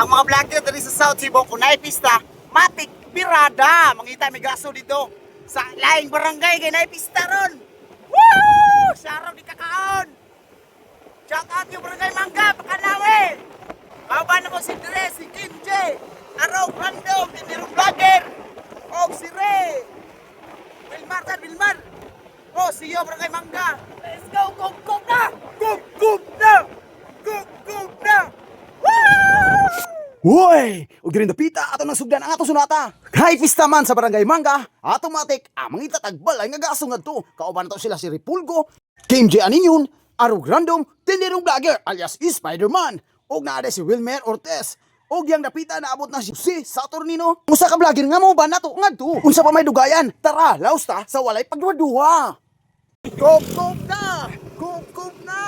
ang mga vlogger dito sa South Cebu, kung naipista, matik, pirada. Mangita may gaso dito. Sa laing barangay, kay naipista ron. Woo! Saraw di kakaon. Shout out yung barangay Mangga, Pakanawe. Baba na mo si Dre, si Kim J. Araw, Random, Tinirong Vlogger. O si Ray. Wilmar, Wilmar? O, si Yo, barangay Mangga. Let's go, gug, gug na! Gug, gug na! Gug, gug na! Hoy! Ug diri napita ato nang sugdan ang ato sunata. Kay pista man sa barangay Mangga, automatic amang itatagbalay nga gaso ngadto. Kauban nato sila si Ripulgo, Kim J Aninyon, Arog Random, tinirong vlogger alias Spider-Man. Ug naa si Wilmer Ortez. Og yang napita na abot na si si Saturnino. Usa ka vlogger nga mo ba nato ngadto? Unsa pa may dugayan? Tara, laos ta sa walay pagduwa-duwa. Gug na! Gug na!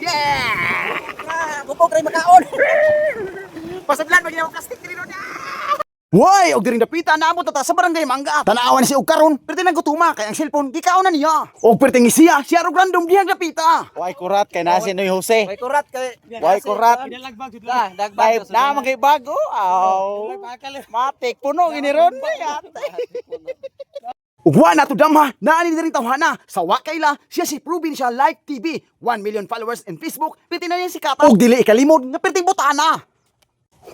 Yeah! Ah, Kupog kay makaon. Pasablan, magiging plastic dito na! Why, og diri napita naabot na ta sa barangay Mangga. Tanawan si og karon, perti nang gutuma kay ang cellphone gikaon na niya. Og perti ni siya, siya rog random dihang napita. Why kurat kay nasi ni Jose. May kurat kay Why kurat? Ah, Dahil dagbag. na magay bago. Aw. Matik puno iniron na yata. Ug wa na to damha, naani diri tawhana. Sa wa kaila, siya si Provincial Live TV, 1 million followers in Facebook, perti na niya si Kata. Og dili ikalimod nga perti butana.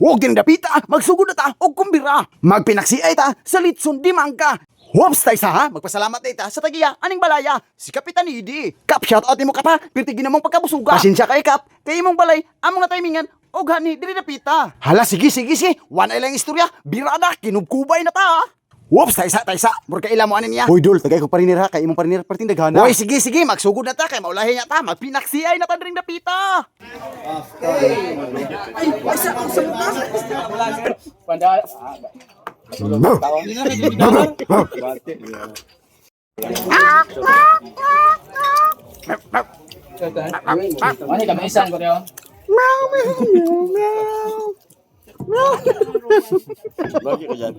Huwag din dapita, magsugod na ta, og kumbira. Magpinaksiay ta sa Litson di Mangga. Whoops tayo sa ha, magpasalamat tayo ta sa tagiya, aning balaya, si Kapitan Idi. Kap, shout out mo ka pa, pirti ginamong pagkabusuga. Pasensya kay Kap, kay imong balay, among na timingan, og hani, dili napita. Hala, sige, sige, sige, one ay lang istorya, birada, kinubkubay na ta ha. Whoops, tayo sa, tayo sa, murka ila mo anin niya. Hoy, Dol, tagay ko parinir ha, kay imong parinir, perting daghana. Hoy, sige, sige, magsugod na ta, kay maulahin niya ta, magpinaksiay na ta ring napita. Ano ka isan ko niyo? Bakit ka dyan?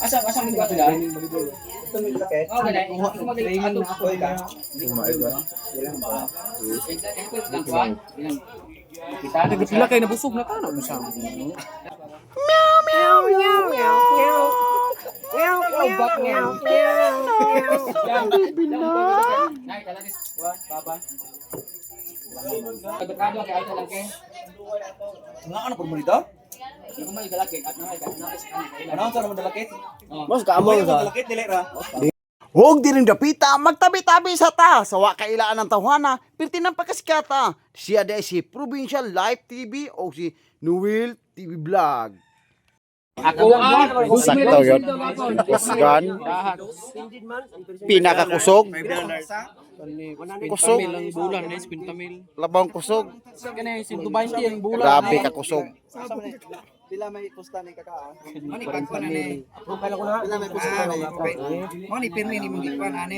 Asa asa mo ka dyan? Oh, ganay. Ako magaling ato. Kita na sila kay nabusog na kana mo sa. Meow meow meow meow meow. Meow meow meow meow. Nay, talagis. Wa, baba. Agad-agad kay ay talagay. Nga ano mo dito? Yung may galakit at nakay nakay sa kanila. Ano sa naman dalakit? Mas kaamo sa. dalakit dili ra? Huwag din dapita, magtabi-tabi sa ta. Sa wa kailaan ng tawhana, pirti ng pagkasikata. Siya day si Provincial Live TV o si Noel TV Vlog. Ako ang Sakto yun. Kusgan. Pinakakusog. Kusog. bulan na pintamil. Labang kusog. Kani 120 ang bulan. Grabe ka kusog. Pila may pusta ni kaka? Mani pagpan ani. Pila may pusta ni. Mani pirmi ni mong gikwan ani.